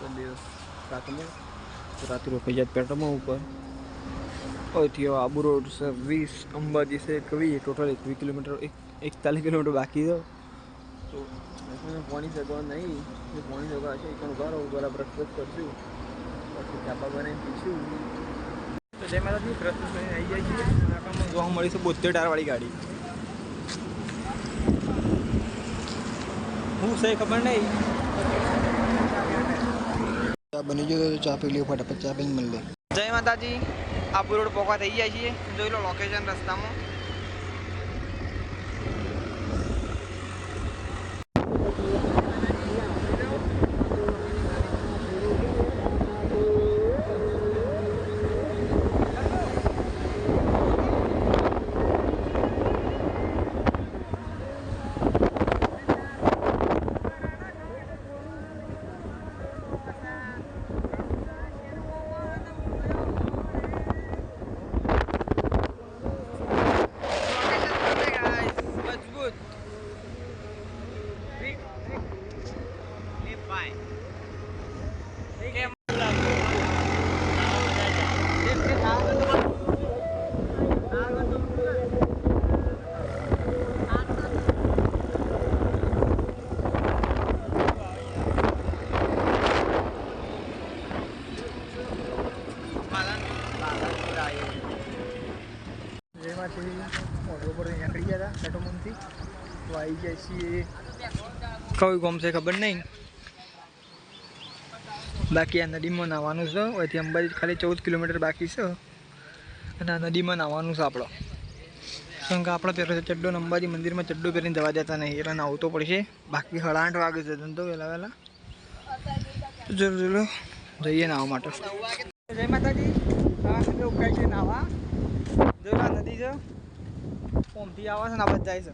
દિવસ રાતમાં તો રાતે રોકાઈ જાય પેટ્રોલમાં ઉપર અહીંથી હવે આબુ રોડ છે વીસ અંબાજી છે એકવી ટોટલ એકવીસ કિલોમીટર એક એકતાલીસ કિલોમીટર બાકી છે તો આપણે પોણી જગવા નહીં જે પોણી જગવા છે એ પણ ઉભા રહું બરાબર બ્રશ કરશું પછી ચાપા બનાવીને પીશું તો જય માતાજી બ્રશ કરીને આવી જાય છીએ અને આપણને જોવા મળી છે બોતેર ટારવાળી ગાડી હું છે ખબર નહીં બની ગયો તો ચા પી લઈએ ફટાફટ, ચા પીને મળી જય માતાજી આબુ રોડ પોકા થઈ ગયા છીએ. જોઈ લો લોકેશન રસ્તામાં. જેમાંથી ઓટો પર નીકળી ગયા હતા પેટ્રોમનથી તો આવી જાય છીએ કયું ગોમ છે ખબર નહીં બાકી આ નદીમાં નાહવાનું છે. અહીંથી અંબાજી ખાલી ચૌદ કિલોમીટર બાકી છે. અને આ નદીમાં નાહવાનું છે આપણો. કારણ કે આપણે પહેલો છે ચડ્ડો અંબાજી મંદિરમાં ચડ્ડો પહેરીને જવા દેતા નહીં. એટલે નાહવું તો પડશે. બાકી હળાંઠ વાગે છે. ધંધો વહેલા વહેલા. ચલો ચલો. જઈએ નાહવા માટે. જય માતાજી. ઉકાય છે નાહવા. જો આ નદી છે. ઓમથી આવે છે ને આપણે જાય છે.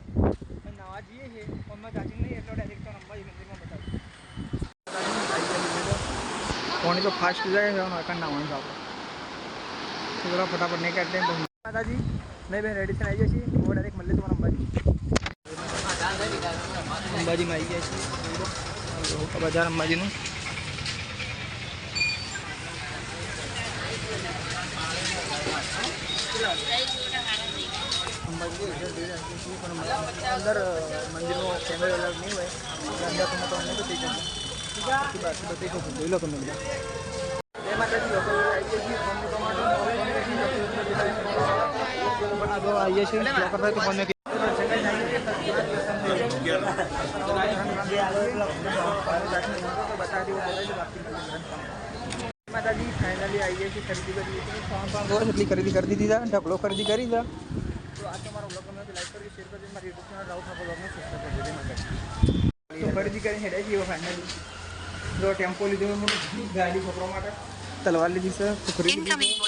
નાહવા જઈએ છીએ. પગમાં ચાર્જિંગ નહીં એટલો ડાયરેક્ટ તો અંબાજી મંદિરમાં બતાવું પાણી તો ફાસ્ટ જાય નકર નાવાનું છે આપણે છોકરા ફટાફટ નહીં કાઢી દે માતાજી નહીં બેન રેડી થઈને આવી જઈએ છીએ હવે ડાયરેક્ટ મળીએ તમારા અંબાજી અંબાજીમાં આવી ગયા છીએ બજાર અંબાજીનું અંદર મંદિરનો કેમેરો અલગ નહીં હોય અંદર માતાજી આવીએ છીએ માતાજી ખરીદી કરી એટલી ખરીદી કરી દીધી હતા ઢગલો ખરીદી કરી દીધા તો આ તમારો બ્લોગ ગમે લાઈક કરી શેર કરી મારી યુટ્યુબ ચેનલ રાઉત ઠાકોર બ્લોગને સબસ્ક્રાઈબ કરજો તો ખરીદી કરીને હેડાઈ ગયો ફાઇનલી જો ટેમ્પો લીધો મોટું ગાડી છોકરા માટે તલવાર લીધી છે તો ખરીદી લીધી